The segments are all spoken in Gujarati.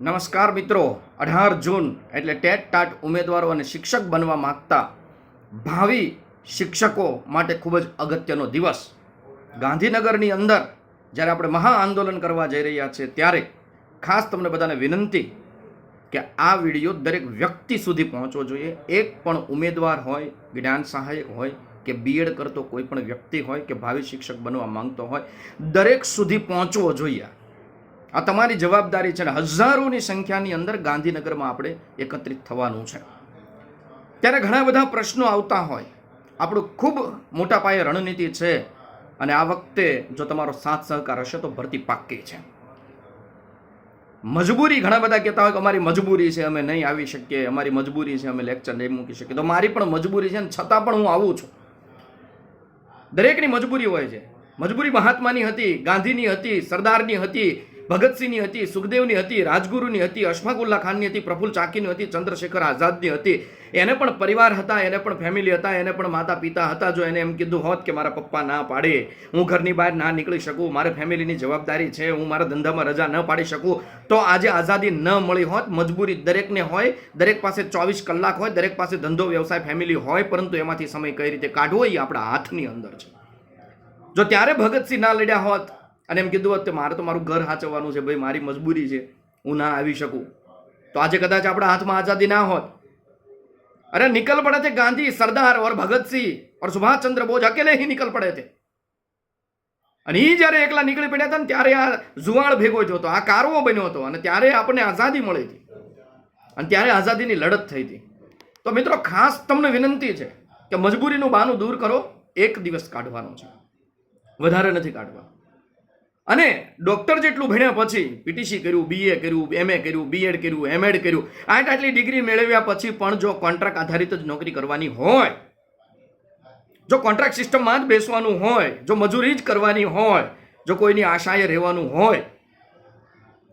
નમસ્કાર મિત્રો, અઢાર જૂન એટલે ટેટ ટાટ ઉમેદવારો અને શિક્ષક બનવા માગતા ભાવિ શિક્ષકો માટે ખૂબ જ અગત્યનો દિવસ. ગાંધીનગરની અંદર જ્યારે આપણે મહા આંદોલન કરવા જઈ રહ્યા છીએ ત્યારે ખાસ તમને બધાને વિનંતી કે આ વીડિયો દરેક વ્યક્તિ સુધી પહોંચવો જોઈએ. એક પણ ઉમેદવાર હોય, જ્ઞાન સહાયક હોય કે બીએડ કરતો કોઈ પણ વ્યક્તિ હોય કે ભાવિ શિક્ષક બનવા માંગતો હોય, દરેક સુધી પહોંચવો જોઈએ. આ તમારી જવાબદારી છે ને હજારોની સંખ્યાની અંદર ગાંધીનગરમાં આપણે એકત્રિત થવાનું છે. ત્યારે ઘણા બધા પ્રશ્નો આવતા હોય. આપણું ખૂબ મોટા પાયે રણનીતિ છે અને આ વખતે જો તમારો સાથ સહકાર હશે તો ભરતી પાક્કી છે. મજબૂરી ઘણા બધા કહેતા હોય કે અમારી મજબૂરી છે, અમે નહીં આવી શકીએ, અમારી મજબૂરી છે, અમે લેક્ચર નહીં મૂકી શકીએ. તો મારી પણ મજબૂરી છે ને છતાં પણ હું આવું છું. દરેકની મજબૂરી હોય છે. મજબૂરી મહાત્માની હતી, ગાંધીની હતી, સરદારની હતી ભગતસિંહની હતી, સુખદેવની હતી, રાજગુરુની હતી, અશફાકુલ્લા ખાનની હતી પ્રફુલ ચાકીની હતી, ચંદ્રશેખર આઝાદની હતી. એને પણ પરિવાર હતા, એને પણ ફેમિલી હતા, એને પણ માતા પિતા હતા. જો એને એમ કીધું હોત કે મારા પપ્પા ના પાડે, હું ઘરની બહાર ના નીકળી શકું, મારે ફેમિલીની જવાબદારી છે, હું મારા ધંધામાં રજા ન પાડી શકું, તો આજે આઝાદી ન મળી હોત. મજબૂરી દરેકને હોય, દરેક પાસે ચોવીસ કલાક હોય, દરેક પાસે ધંધો, વ્યવસાય ફેમિલી હોય, પરંતુ એમાંથી સમય કઈ રીતે કાઢવો, એ આપણા હાથની અંદર છે. જો ત્યારે ભગતસિંહ ના લડ્યા હોત અને એમ કીધું હોત કે મારે તો મારું ઘર હાચવવાનું છે ભાઈ મારી મજબૂરી છે હું ના આવી શકું તો આજે કદાચ આપણા હાથમાં આઝાદી ના હોત અરે निकल पड़े थे गांधी सरदार और भगत सिंह और सुभाष चंद्र बोस अकेले ही निकल पड़े थे અને એ જ્યારે એકલા નીકળી પડ્યા હતા ને ત્યારે આ જુવાળ ભેગો થયો હતો આ કારવો બન્યો હતો અને ત્યારે આપણને આઝાદી મળી હતી અને ત્યારે આઝાદીની લડત થઈ હતી તો મિત્રો ખાસ તમને વિનંતી છે કે મજબૂરીનું બહાનું દૂર કરો એક દિવસ કાઢવાનો છે વધારે નથી કાઢવા અને ડૉક્ટર જેટલું ભણ્યા પછી પીટીસી કર્યું બીએ કર્યું એમએ કર્યું બીએડ કર્યું એમએડ કર્યું આટ આટલી ડિગ્રી મેળવ્યા પછી પણ જો કોન્ટ્રાક્ટ આધારિત જ નોકરી કરવાની હોય, જો કોન્ટ્રાક્ટ સિસ્ટમમાં જ બેસવાનું હોય, જો મજૂરી જ કરવાની હોય, જો કોઈની આશાએ રહેવાનું હોય,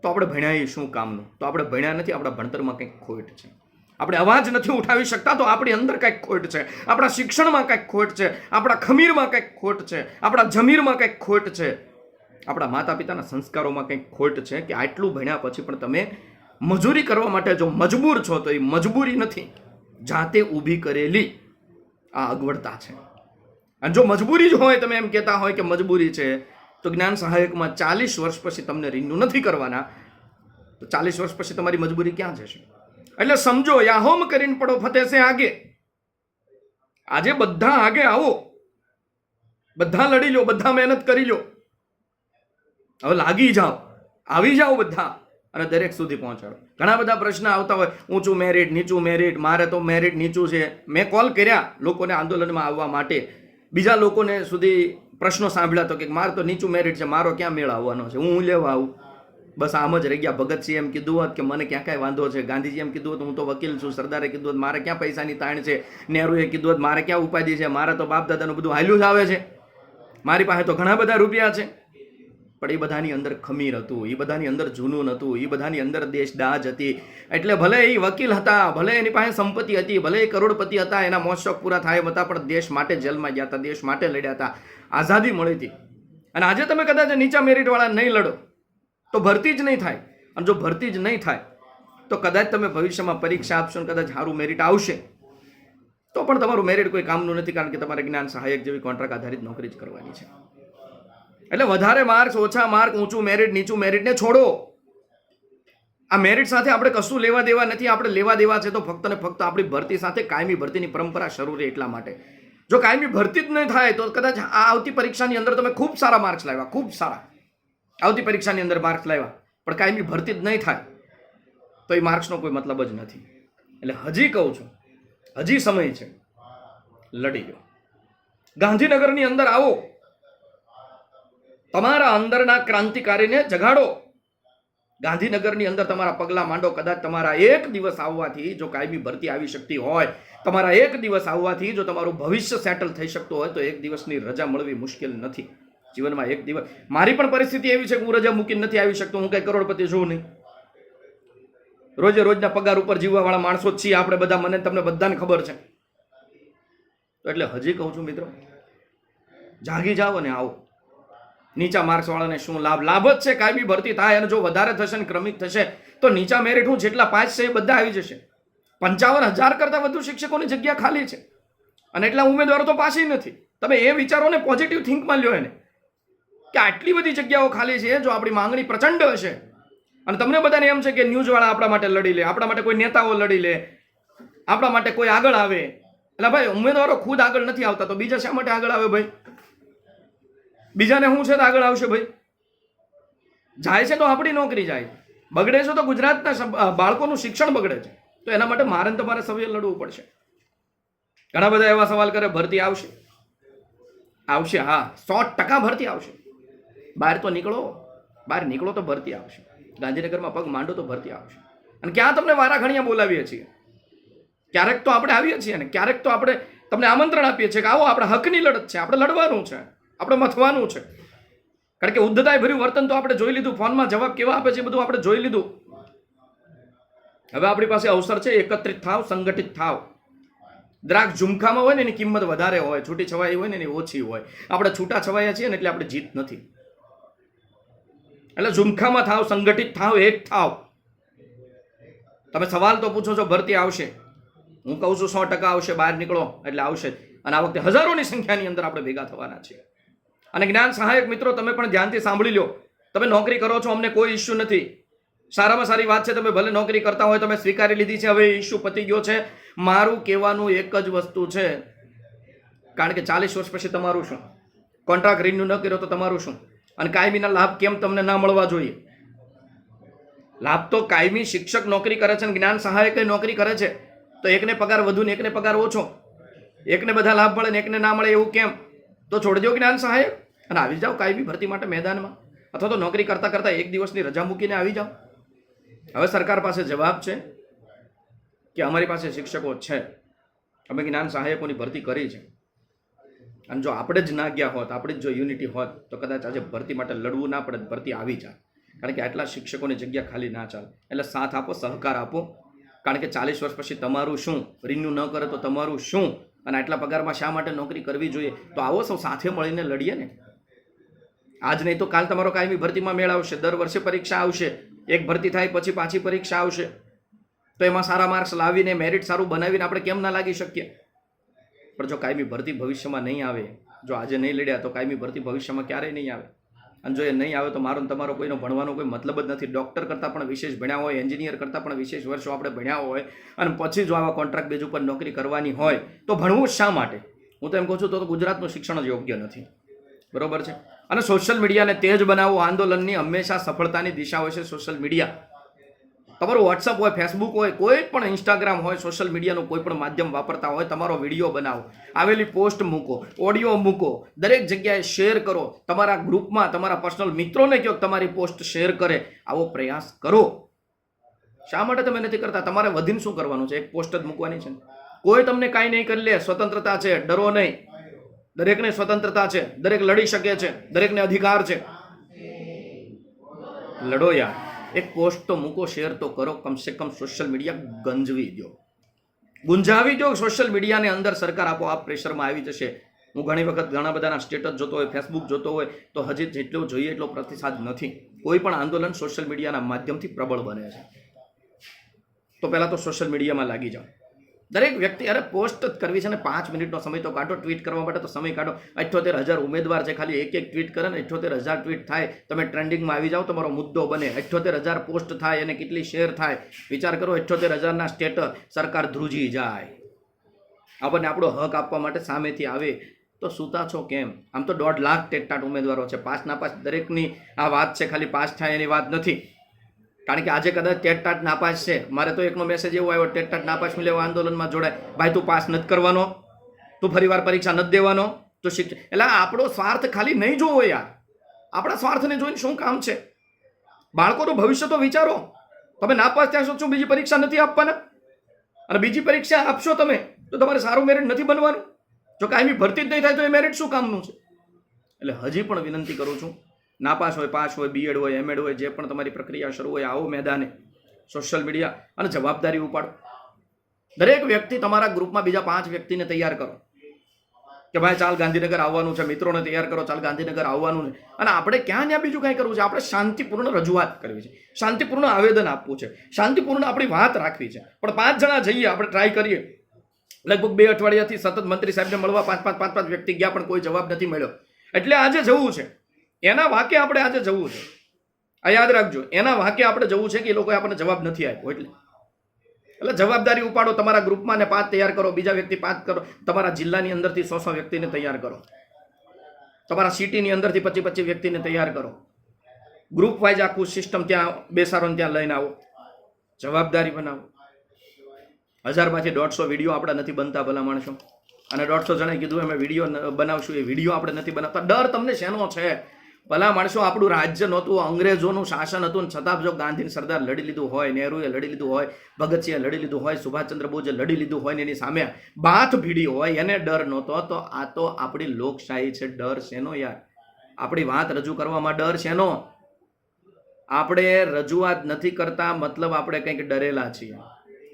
તો આપણે ભણ્યા એ શું કામનું? તો આપણે ભણ્યા નથી, આપણા ભણતરમાં કંઈક ખોટ છે. આપણે અવાજ નથી ઉઠાવી શકતા, તો આપણી અંદર કંઈક ખોટ છે. આપણા શિક્ષણમાં કંઈક ખોટ છે. આપણા ખમીરમાં કંઈક ખોટ છે. આપણા જમીરમાં કંઈક ખોટ છે. આપણા માતા પિતાના સંસ્કારોમાં કંઈક ખોટ છે કે આટલું ભણ્યા પછી પણ તમે મજૂરી કરવા માટે જો મજબૂર છો, તો એ મજબૂરી નથી. જાતે ઊભી કરેલી આ અગવડતા છે. અને જો મજબૂરી જ હોય, તમે એમ કહેતા હોય કે મજબૂરી છે, તો જ્ઞાન સહાયકમાં ચાલીસ વર્ષ પછી તમને રિન્યુ નથી કરવાના. તો ચાલીસ વર્ષ પછી તમારી મજબૂરી ક્યાં જશે? એટલે સમજો યાહોમ કરીને પડો, ફતે છે આગે. આજે બધા આગે આવો. બધા લડી લો, બધા મહેનત કરી લો. હવે લાગી જાઓ. આવી જાઓ બધા અને દરેક સુધી પહોંચાડો. ઘણા બધા પ્રશ્ન આવતા હોય, ઊંચું મેરિટ નીચું મેરિટ મારે તો મેરિટ નીચું છે. મેં કોલ કર્યા લોકોને આંદોલનમાં આવવા માટે. બીજા લોકોને સુધી પ્રશ્નો સાંભળ્યા તો કે મારે તો નીચું મેરિટ છે, મારો ક્યાં મેળ આવવાનો છે? હું લેવા આવું? બસ આમ જ રહી ગયા. ભગતસિંહ એમ કીધું હોત કે મને ક્યાં કાંઈ વાંધો છે? ગાંધીજી એમ કીધું હોત, હું તો વકીલ છું, સરદારે કીધું હોત, મારે ક્યાં પૈસાની તાણ છે? નહેરુએ કીધું હોત, મારે ક્યાં ઉપાધિ છે? મારે તો બાપ દાદાનું બધું હાલ્યું જ આવે છે. મારી પાસે તો ઘણા બધા રૂપિયા છે. પણ એ બધાની અંદર ખમીર હતું, એ બધાની અંદર જૂનું હતું, એ બધાની અંદર દેશ દાજ હતી. એટલે ભલે એ વકીલ હતા, ભલે એની પાસે સંપત્તિ હતી, ભલે એ કરોડપતિ હતા, એના મોજ શોખ પૂરા થાય હતા, પણ દેશ માટે જેલમાં ગયા હતા, દેશ માટે લડ્યા હતા. આઝાદી મળી હતી. અને આજે તમે કદાચ નીચા મેરિટવાળા નહીં લડો, તો ભરતી જ નહીં થાય. અને જો ભરતી જ નહીં થાય, તો કદાચ તમે ભવિષ્યમાં પરીક્ષા આપશો ને કદાચ સારું મેરિટ આવશે. તો પણ તમારું મેરિટ કોઈ કામનું નથી, કારણ કે તમારે જ્ઞાન સહાયક જેવી કોન્ટ્રાક્ટ આધારિત નોકરી જ કરવાની છે. એટલે વધારે માર્ક્સ ઓછા માર્ક ઊંચું મેરિટ નીચું મેરિટને છોડો. આ મેરિટ સાથે આપણે કશું લેવા દેવા નથી, આપણે લેવા દેવા છે તો ફક્ત ને ફક્ત આપણી ભરતી સાથે કાયમી ભરતીની પરંપરા શરૂ રહે એટલા માટે. જો કાયમી ભરતી જ નહીં થાય તો કદાચ આ આવતી પરીક્ષાની અંદર તમે ખૂબ સારા માર્ક્સ લાવ્યા, ખૂબ સારા. આવતી પરીક્ષાની અંદર માર્ક્સ લાવ્યા, પણ કાયમી ભરતી જ નહીં થાય. તો એ માર્ક્સનો કોઈ મતલબ જ નથી. એટલે હજી કહું છું, હજી સમય છે. લડી ગયો ગાંધીનગરની અંદર આવો. તમારા અંદરના ક્રાંતિકારીને જગાડો. ગાંધીનગરની અંદર તમારા પગલાં માંડો, કદાચ તમારા એક દિવસ આવવાથી જો કાયમી ભરતી આવી શકતી હોય, તમારા એક દિવસ આવવાથી જો તમારું ભવિષ્ય સેટલ થઈ શકતું હોય, તો એક દિવસની રજા મળવી મુશ્કેલ નથી. જીવનમાં એક દિવસ, મારી પણ પરિસ્થિતિ એવી છે કે હું રજા મૂકીને નથી આવી શકતો, હું કંઈ કરોડપતિ છું નહીં. રોજે રોજના પગાર ઉપર જીવવાવાળા માણસો જ છીએ આપણે બધા, મને તમને બધાને ખબર છે. એટલે હજી કહું છું મિત્રો, જાગી જાઓ અને આવો. નીચા માર્ક્સ વાળાને શું લાભ? લાભ જ છે, કાયમી ભરતી થાય અને જો વધારે થશે ને ક્રમિક થશે, તો નીચા મેરિટ હું જેટલા પાંચ છે એ બધા આવી જશે. પંચાવન હજાર કરતાં વધુ શિક્ષકોની જગ્યા ખાલી છે. અને એટલા ઉમેદવારો તો પાસે નથી. તમે એ વિચારોને પોઝિટિવ થિંકમાં લ્યો એને. કે આટલી બધી જગ્યાઓ ખાલી છે, જો આપણી માંગણી પ્રચંડ હશે. અને તમને બધાને એમ છે કે ન્યૂઝવાળા આપણા માટે લડી લે, આપણા માટે કોઈ નેતાઓ લડી લે, આપણા માટે કોઈ આગળ આવે. એટલે ભાઈ, ઉમેદવારો ખુદ આગળ નથી આવતા, તો બીજા શા માટે આગળ આવે ભાઈ? બીજાને શું છે તો આગળ આવશે ભાઈ? જાય છે તો આપણી નોકરી જાય. બગડે છે તો ગુજરાતના બાળકોનું શિક્ષણ બગડે છે. તો એના માટે મારે તમારે સૌએ લડવું પડશે. ઘણા બધા એવા સવાલ કરે, ભરતી આવશે. આવશે, હા. સો ટકા ભરતી આવશે. બહાર તો નીકળો. બહાર નીકળો તો ભરતી આવશે. ગાંધીનગરમાં પગ માંડો તો ભરતી આવશે. અને ક્યાં તમને વારા ઘણીયા બોલાવીએ છીએ? ક્યારેક તો આપણે આવીએ છીએ ને, ક્યારેક તો આપણે તમને આમંત્રણ આપીએ છીએ કે આવો, આપણે હકની લડત છે, આપણે લડવાનું છે. આપણે મથવાનું છે. કારણ કે ઉદ્ધતાય ભર્યું વર્તન તો આપણે જોઈ લીધું, ફોનમાં જવાબ કેવા આપે છે બધું આપણે જોઈ લીધું. હવે આપણી પાસે અવસર છે, એકત્રિત થાવ, સંગઠિત થાવ. દ્રાક ઝુમખામાં હોય ને એની કિંમત વધારે હોય, છૂટી છવાઈ હોય ને એની ઓછી હોય. આપણે છૂટા છવાયા છીએ ને એટલે આપણે જીત નથી. એટલે ઝુમખામાં થાવ, સંગઠિત થાવ, એક થાવ. તમે સવાલ તો પૂછો છો, ભરતી આવશે. હું કહું છું, સો ટકા આવશે, બહાર નીકળો, એટલે આવશે અને આ વખતે હજારોની સંખ્યાની અંદર આપણે ભેગા થવાના છીએ. અને જ્ઞાન સહાયક મિત્રો, તમે પણ ધ્યાનથી સાંભળી લો. તમે નોકરી કરો છો, અમને કોઈ ઇસ્યુ નથી. સારામાં સારી વાત છે, તમે ભલે નોકરી કરતા હોય, તમે સ્વીકારી લીધી છે, હવે ઇસ્યુ પતી ગયો છે. મારું કહેવાનું એક જ વસ્તુ છે. કારણ કે ચાલીસ વર્ષ પછી તમારું શું? કોન્ટ્રાક્ટ રિન્યુ ન કર્યો તો તમારું શું? અને કાયમીના લાભ કેમ તમને ના મળવા જોઈએ? લાભ તો કાયમી શિક્ષક નોકરી કરે છે અને જ્ઞાન સહાયક નોકરી કરે છે. તો એકને પગાર વધુ ને એકને પગાર ઓછો. એકને બધા લાભ મળે ને એકને ના મળે એવું કેમ? તો છોડજો જ્ઞાન સહાયક. અને આવી જાઓ કાયમી ભરતી માટે મેદાનમાં. અથવા તો નોકરી કરતા કરતાં એક દિવસની રજા મૂકીને આવી જાઓ. હવે સરકાર પાસે જવાબ છે કે અમારી પાસે શિક્ષકો છે. અમે જ્ઞાન સહાયકોની ભરતી કરી છે. અને જો આપણે જ ના ગયા હોત, આપણે જ જો યુનિટી હોત, તો કદાચ આજે ભરતી માટે લડવું ના પડે, ભરતી આવી જાય. કારણ કે આટલા શિક્ષકોની જગ્યા ખાલી ના ચાલે. એટલે સાથ આપો, સહકાર આપો. કારણ કે ચાલીસ વર્ષ પછી તમારું શું? રિન્યુ ન કરે તો તમારું શું? અને આટલા પગારમાં શા માટે નોકરી કરવી જોઈએ? તો આવો સૌ સાથે મળીને લડીએ ને. આજ નહીં તો કાલ તમારો કાયમી ભરતીમાં મેળ આવશે. દર વર્ષે પરીક્ષા આવશે. એક ભરતી થાય પછી પાછી પરીક્ષા આવશે. તો એમાં સારા માર્ક્સ લાવીને મેરિટ સારું બનાવીને આપણે કેમ ના લાગી શકીએ? પણ જો કાયમી ભરતી ભવિષ્યમાં નહીં આવે, જો આજે નહીં લડ્યા તો કાયમી ભરતી ભવિષ્યમાં ક્યારેય નહીં આવે. અને જો એ નહીં આવે તો મારો તમારો કોઈનો ભણવાનો કોઈ મતલબ જ નથી. ડૉક્ટર કરતાં પણ વિશેષ ભણ્યા હોય એન્જિનિયર કરતાં પણ વિશેષ વર્ષો આપણે ભણ્યા હોય અને પછી જો આવા કોન્ટ્રાક્ટ બેઝ ઉપર નોકરી કરવાની હોય તો ભણવું શા માટે? હું તો એમ કહું છું તો ગુજરાતનું શિક્ષણ જ યોગ્ય નથી. બરોબર છે? અને સોશિયલ મીડિયાને તેજ બનાવવું આંદોલનની હંમેશા સફળતાની દિશા હોય છે સોશિયલ મીડિયા તમારું વોટ્સઅપ હોય ફેસબુક હોય, કોઈ પણ ઇન્સ્ટાગ્રામ હોય સોશિયલ મીડિયાનું કોઈ પણ માધ્યમ વાપરતા હોય, તમારો વીડિયો બનાવો. આવેલી પોસ્ટ મૂકો ઓડિયો મૂકો, દરેક જગ્યાએ શેર કરો. તમારા ગ્રુપમાં તમારા પર્સનલ મિત્રોને કહો તમારી પોસ્ટ શેર કરે. આવો પ્રયાસ કરો. શા માટે તમે નથી કરતા? તમારે વધીને શું કરવાનું છે? એક પોસ્ટ જ મૂકવાની છે. કોઈ તમને કાંઈ નહીં કરી લે, સ્વતંત્રતા છે, ડરો નહીં. દરેકને સ્વતંત્રતા છે, દરેક લડી શકે છે, દરેકને અધિકાર છે. લડો યાર. એક પોસ્ટ તો મૂકો શેર તો કરો. કમસે કમ સોશિયલ મીડિયા ગંજવી દો ગુંજાવી દો સોશિયલ મીડિયાને અંદર સરકાર આપોઆપ પ્રેશરમાં આવી જશે. હું ઘણી વખત ઘણા બધાના સ્ટેટસ જોતો હોય ફેસબુક જોતો હોય, તો હજી જેટલો જોઈએ એટલો પ્રતિસાદ નથી. કોઈ પણ આંદોલન સોશિયલ મીડિયાના માધ્યમથી પ્રબળ બને છે. તો પહેલાં તો સોશિયલ મીડિયામાં લાગી જાઓ. દરેક વ્યક્તિ અરે પોસ્ટ કરવી છે ને પાંચ મિનિટનો સમય તો કાઢો ટ્વીટ કરવા માટે તો સમય કાઢો. અઠ્યોતેર હજાર ઉમેદવાર છે, ખાલી એક એક ટ્વીટ કરે ને અઠ્યોતેર હજાર ટ્વીટ થાય, તમે ટ્રેન્ડિંગમાં આવી જાઓ, તમારો મુદ્દો બને. અઠ્યોતેર હજાર પોસ્ટ થાય અને કેટલી શેર થાય. વિચાર કરો, અઠ્યોતેર હજારના સ્ટેટસ સરકાર ધ્રુજી જાય. આપણને આપણો હક આપવા માટે સામેથી આવે. તો સૂતા છો કેમ? આમ તો દોઢ લાખ ટેટાટ ઉમેદવારો છે. પાસ નાપાસ દરેકની આ વાત છે, ખાલી પાસ થાય એની વાત નથી. કારણ કે આજે કદાચ ટેટટાટ નાપાસ છે. મારે તો એકનો મેસેજ એવો આવ્યો ટેટટાટ નાપાસ મિલે આંદોલનમાં જોડાય. ભાઈ, તું પાસ નથી કરવાનો. તું ફરીવાર પરીક્ષા નથી દેવાનો. તો શિક્ષ એટલે આપણો સ્વાર્થ ખાલી નહીં જોવો યાર. આપણા સ્વાર્થને જોઈને શું કામ છે? બાળકોનું ભવિષ્ય તો વિચારો. તમે નાપાસ ત્યાં શું બીજી પરીક્ષા નથી આપવાના? અને બીજી પરીક્ષા આપશો તમે, તો તમારે સારું મેરિટ નથી બનવાનું. જો કાયમી ભરતી જ નહીં થાય તો એ મેરિટ શું કામનું છે? એટલે હજી પણ વિનંતી કરું છું નાપાસ હોય, પાસ હોય બીએડ હોય એમએડ હોય, જે પણ તમારી પ્રક્રિયા શરૂ હોય, આવો મેદાને સોશિયલ મીડિયા અને જવાબદારી ઉપાડો. દરેક વ્યક્તિ તમારા ગ્રુપમાં બીજા પાંચ વ્યક્તિને તૈયાર કરો. કે ભાઈ, ચાલ ગાંધીનગર આવવાનું છે, મિત્રોને તૈયાર કરો, ચાલ ગાંધીનગર આવવાનું છે. અને આપણે ક્યાં ત્યાં બીજું કાંઈ કરવું છે? આપણે શાંતિપૂર્ણ રજૂઆત કરવી છે. શાંતિપૂર્ણ આવેદન આપવું છે. શાંતિપૂર્ણ આપણી વાત રાખવી છે. પણ પાંચ જણા જઈએ, આપણે ટ્રાય કરીએ. લગભગ બે અઠવાડિયાથી સતત મંત્રી સાહેબને મળવા પાંચ પાંચ પાંચ પાંચ વ્યક્તિ ગયા, પણ કોઈ જવાબ નથી મળ્યો. એટલે આજે જવું છે. એના વાકે આપણે આજે જવું છે. આ યાદ રાખજો, એના વાકે આપણે જવું છે કે એ લોકોએ આપણને જવાબ નથી આપ્યો, એટલે. એટલે જવાબદારી ઉપાડો, તમારા ગ્રુપમાં ને પાંચ તૈયાર કરો, બીજા વ્યક્તિ પાંચ કરો, તમારા જિલ્લાની અંદરથી સો સો વ્યક્તિને તૈયાર કરો. તમારા સિટીની અંદરથી પચીસ પચીસ વ્યક્તિને તૈયાર કરો. ગ્રુપ વાઇઝ આખું સિસ્ટમ ત્યાં બેસારો ત્યાં લઈને આવો. જવાબદારી બનાવો. હજારમાંથી દોઢસો વીડિયો આપણા નથી બનતા ભલા માણસો. અને દોઢસો જણાએ કીધું, અમે વીડિયો બનાવશું, એ વીડિયો આપણે નથી બનાવતા. ડર તમને શેનો છે? ભલા માણસો આપણું રાજ્ય નહોતું, અંગ્રેજોનું શાસન હતું છતાં જો ગાંધીને સરદાર લડી લીધું હોય, નહેરુએ લડી લીધું હોય, ભગતસિંહે લડી લીધું હોય, સુભાષચંદ્ર બોઝે લડી લીધું હોય ને એની સામે બાથ ભીડી હોય, એને ડર નહોતો. તો આ તો આપણી લોકશાહી છે, ડર શેનો યાર? આપણી વાત રજૂ કરવામાં ડર શેનો? આપણે રજૂઆત નથી કરતા, મતલબ આપણે કંઈક ડરેલા છીએ.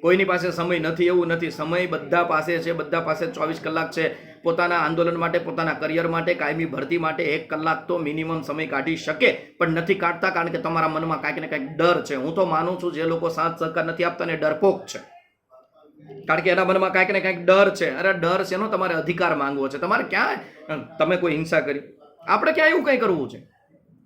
કોઈની પાસે સમય નથી, એવું નથી. સમય બધા પાસે છે, બધા પાસે ચોવીસ કલાક છે. પોતાના આંદોલન માટે, પોતાના કરિયર માટે, કાયમી ભરતી માટે એક કલાક તો મિનિમમ સમય કાઢી શકે, પણ નથી કાઢતા કારણ કે તમારા મનમાં કાંઈક ને કાંઈક ડર છે. હું તો માનું છું જે લોકો સાથ સહકાર નથી આપતા ને ડરપોક છે. કારણ કે એના મનમાં કાંઈક ને કાંઈક ડર છે. અરે ડર છે એનો તમારે અધિકાર માંગવો છે. તમારે ક્યાં, તમે કોઈ હિંસા કરી. આપણે ક્યાં એવું કંઈ કરવું છે?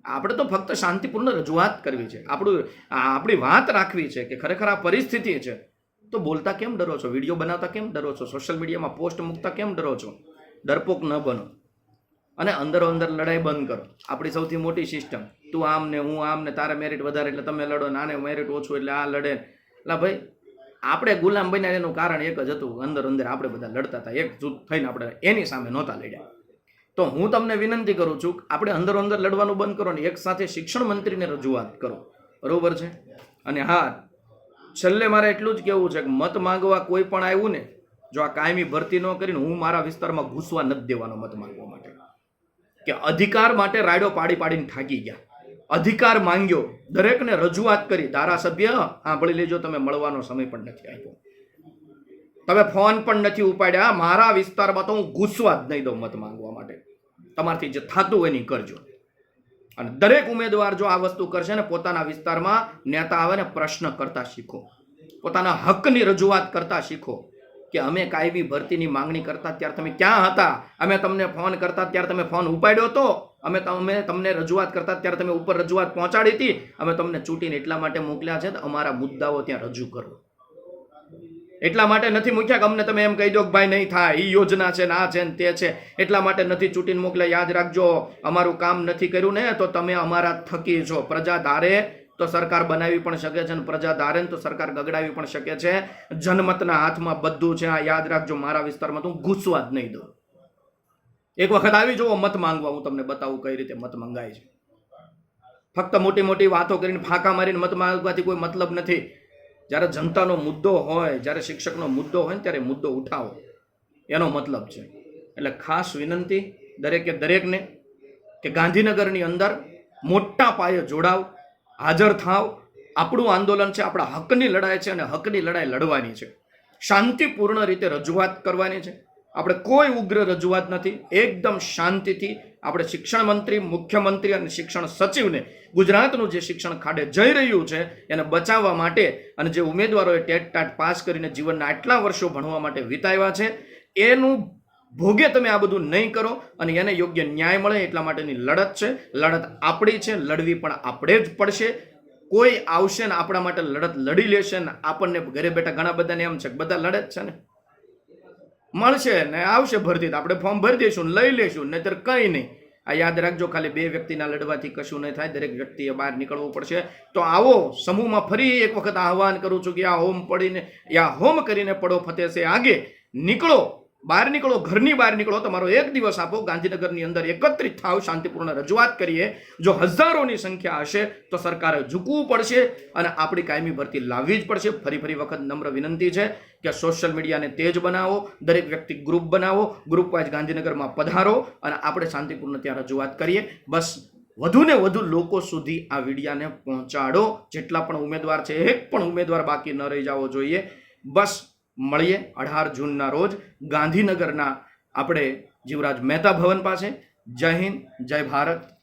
આપણે તો ફક્ત શાંતિપૂર્ણ રજૂઆત કરવી છે. આપણું, આપણી વાત રાખવી છે કે ખરેખર આ પરિસ્થિતિ છે. તો બોલતા કેમ ડરો છો? વીડિયો બનાવતા કેમ ડરો છો? સોશિયલ મીડિયામાં પોસ્ટ મૂકતા કેમ ડરો છો? ડરપોક ન બનો. અને અંદરો અંદર લડાઈ બંધ કરો. આપણી સૌથી મોટી સિસ્ટમ તું આમ ને હું આમ ને તારે મેરિટ વધારે એટલે તમે લડો ને આને મેરિટ ઓછું એટલે આ લડે. એટલે ભાઈ, આપણે ગુલામ બન્યા એનું કારણ એક જ હતું, અંદર અંદર આપણે બધા લડતા હતા એક જૂથ થઈને આપણે એની સામે નહોતા લડ્યા. તો હું તમને વિનંતી કરું છું, આપણે અંદર અંદર લડવાનું બંધ કરો ને એક સાથે શિક્ષણ મંત્રીને રજૂઆત કરો. બરોબર છે? અને હા છેલ્લે મારે એટલું જ કહેવું છે કે મત માંગવા કોઈ પણ આવ્યું ને, જો આ કાયમી ભરતી ન કરીને હું મારા વિસ્તારમાં ઘૂસવા નથી દેવાનો મત માંગવા માટે. કે અધિકાર માટે રાયડો પાડી પાડીને થાકી ગયા. અધિકાર માંગ્યો. દરેકને રજૂઆત કરી. ધારાસભ્ય, સાંભળી લેજો, તમે મળવાનો સમય પણ નથી આપ્યો. તમે ફોન પણ નથી ઉપાડ્યા. મારા વિસ્તારમાં તો હું ઘૂસવા જ નહીં દઉં મત માંગવા માટે. તમારથી જે થતું હોય એની કરજો. અને દરેક ઉમેદવાર જો આ વસ્તુ કરશે ને પોતાના વિસ્તારમાં નેતા આવે ને પ્રશ્ન કરતા શીખો. પોતાના હકની રજૂઆત કરતા શીખો કે અમે કાયમી ભરતીની માંગણી કરતા ત્યારે તમે ક્યાં હતા? અમે તમને ફોન કરતા ત્યારે તમે ફોન ઉપાડ્યો હતો અમે તમે તમને રજૂઆત કરતા ત્યારે તમે ઉપર રજૂઆત પહોંચાડી હતી? અમે તમને ચૂંટીને એટલા માટે મોકલ્યા છે તો અમારા મુદ્દાઓ ત્યાં રજૂ કરો. એટલા માટે નથી મૂક્યા કે અમને તમે એમ કહી દો કે ભાઈ નહીં થાય એ યોજના છે ને આ છે ને તે છે. એટલા માટે નથી ચૂંટીને મોકલે યાદ રાખજો, અમારું કામ નથી કર્યું ને, તો તમે અમારા થકી છો. પ્રજા ધારે તો સરકાર બનાવી પણ શકે છે અને પ્રજા ધારે તો સરકાર ગગડાવી પણ શકે છે. જનમતના હાથમાં બધું છે. આ યાદ રાખજો, મારા વિસ્તારમાં તો હું ઘૂસવા જ નહીં દઉં. એક વખત આવી, જુઓ, મત માંગવા. હું તમને બતાવું કઈ રીતે મત મંગાય છે. ફક્ત મોટી મોટી વાતો કરીને ફાંકા મારીને મત માંગવાથી કોઈ મતલબ નથી. જ્યારે જનતાનો મુદ્દો હોય, જ્યારે શિક્ષકનો મુદ્દો હોય ત્યારે મુદ્દો ઉઠાવો. એનો મતલબ છે. એટલે ખાસ વિનંતી દરેકે દરેકને કે ગાંધીનગરની અંદર મોટા પાયે જોડાવ, હાજર થાવ. આપણું આંદોલન છે, આપણા હકની લડાઈ છે અને હકની લડાઈ લડવાની છે. શાંતિપૂર્ણ રીતે રજૂઆત કરવાની છે. આપણે કોઈ ઉગ્ર રજૂઆત નથી. એકદમ શાંતિથી આપણે શિક્ષણ મંત્રી, મુખ્યમંત્રી અને શિક્ષણ સચિવને ગુજરાતનું જે શિક્ષણ ખાડે જઈ રહ્યું છે, એને બચાવવા માટે અને જે ઉમેદવારોએ ટેટ ટાટ પાસ કરીને જીવનના આટલા વર્ષો ભણવા માટે વિતાવ્યા છે, એનું ભોગે તમે આ બધું નહીં કરો અને એને યોગ્ય ન્યાય મળે એટલા માટેની લડત છે. લડત આપણી છે, લડવી પણ આપણે જ પડશે. કોઈ આવશે ને આપણા માટે લડત લડી લેશે ને આપણને ઘરે બેઠા ઘણા બધાને એમ છે બધા લડે જ છે ને. મળશે ને આવશે ભરતી. આપણે ફોર્મ ભરી દઈશું લઈ લઈશું, નહીતર કંઈ નહીં. આ યાદ રાખજો, ખાલી બે વ્યક્તિના લડવાથી કશું નહીં થાય. દરેક વ્યક્તિએ બહાર નીકળવું પડશે. તો આવો સમૂહમાં ફરી એક વખત આહવાન કરું છું કે આ હોમ પડીને, યા હોમ કરીને પડો ફતે આગે નીકળો. બહાર નીકળો, ઘરની બહાર નીકળો, તમારો એક દિવસ આપો, ગાંધીનગરની અંદર એકત્રિત થાવ, શાંતિપૂર્ણ રજૂઆત કરીએ. જો હજારોની સંખ્યા હશે, તો સરકારે ઝૂકવું પડશે અને આપણી કાયમી ભરતી લાવવી જ પડશે. ફરી ફરી વખત નમ્ર વિનંતી છે કે સોશિયલ મીડિયાને તેજ બનાવો, દરેક વ્યક્તિ ગ્રુપ બનાવો ગ્રુપ વાઇઝ ગાંધીનગરમાં પધારો અને આપણે શાંતિપૂર્ણ ત્યાં રજૂઆત કરીએ. બસ વધુને વધુ લોકો સુધી આ વિડિયાને પહોંચાડો. જેટલા પણ ઉમેદવાર છે, એક પણ ઉમેદવાર બાકી ન રહી જવો જોઈએ. બસ મળીએ અઢાર જૂનના રોજ ગાંધીનગરના આપણે જીવરાજ મહેતા ભવન પાસે. જય હિન્દ જય ભારત.